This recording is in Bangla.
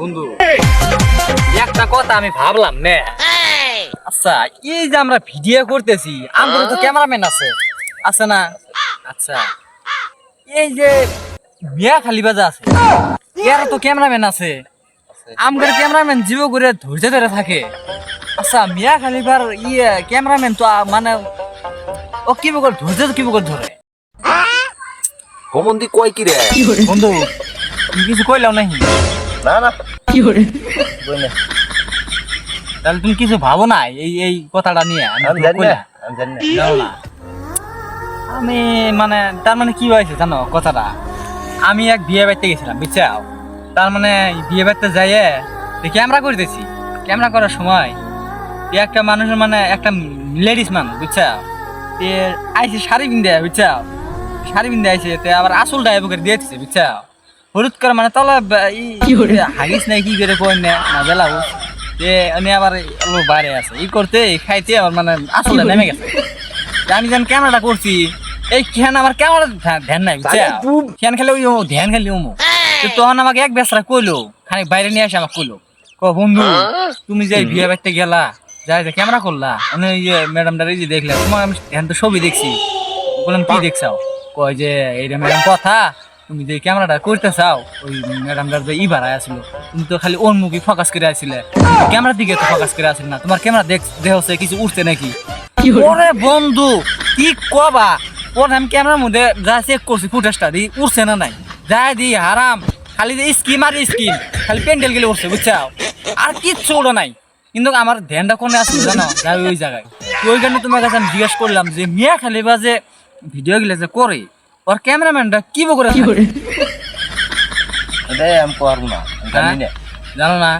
বন্ধু একটা কথা আমি ভাবলাম নে। আচ্ছা এই যে আমরা ভিডিও করতেছি আমাদের তো ক্যামেরাম্যান আছে। আছে না? আচ্ছা। এই যে মিয়া খালি বাজা আছে এর তো ক্যামেরাম্যান আছে। আমগের ক্যামেরাম্যান জীব করে ধৈর্য ধরে থাকে। আচ্ছা মিয়া খালিবার ইয়ে ক্যামেরাম্যান তো মানে ও কি করে ধৈর্য কি করে ধরে। হোমন্দি কয় কি রে বন্ধু কিছু কইলাও নাহি না না। তাহলে তুমি কিছু ভাবো না এই এই কথাটা নিয়ে আমি আমি জানি না আমি জানি না। আমি মানে তার মানে কি হয়েছে জানো কথাটা? আমি এক বিয়ে বাড়িতে গেছিলাম বুঝছাও তার মানে বিয়ে বাড়িতে যাইয়ে ক্যামেরা করতেছি ক্যামেরা করার সময় একটা মানুষের মানে একটা লেডিস মানুষ বুঝছাও তে আইসে শাড়ি বিন্দে বুঝছাও শাড়ি বিন্দে আইসে আবার আসলটা এবার দিয়ে দিচ্ছে বুঝছাও হলুদ করে মানে ই হাগিস নাই কি করে কই না না বেলাও তে উনি আবার ও বাইরে আছে। ই করতে খাইতে আবার মানে আসলটা নেমে গেছে। আমি যখন ক্যামেরাটা করছি এই খেয়ান আমার ক্যামেরা ধ্যান নাই খেয়ান খেলে ওই ধ্যান খেলে ওমো তখন আমাকে এক বেসরা কইলো খানিক বাইরে নিয়ে আসে আমাকে কইলো। ক বন্ধু তুমি যে এই বিয়ে বাড়িতে গেলা যাই যে ক্যামেরা করলা আমি ইয়ে ম্যাডামটার এই যে দেখলাম তোমার আমি ধ্যান তো ছবি দেখছি। বললাম কি দেখছাও? কয় যে এইটা ম্যাডাম কথা তুমি যে ক্যামেরাটা করতে চাও ওই ম্যাডামটার যে ই ভাড়ায় আসলো তুমি তো খালি ওর মুখে ফোকাস করে আসছিলে ক্যামেরার দিকে তো ফোকাস করে আসলে না। তোমার ক্যামেরা দেখ দেখছে কিছু উঠছে নাকি? ওরে বন্ধু কি কবা? ওর আমি ক্যামেরার মধ্যে যা চেক করছি ফুটেজটা দি উঠছে না নাই? যা দি হারাম। খালি যে স্কিম আর স্কিম খালি প্যান্ডেল গেলে উঠছে বুঝছাও? আর কিচ্ছু ওটা নাই। কিন্তু আমার ধ্যানটা কোনে আসলে জানো? যাই ওই জায়গায়। ওই কারণে তোমার কাছে আমি জিজ্ঞেস করলাম যে মিয়া খালি বা যে ভিডিও গুলো যে করে ওর ক্যামেরাম্যানটা কি করে থাকে? এটাই আমি পারব না জানি না। জানো না?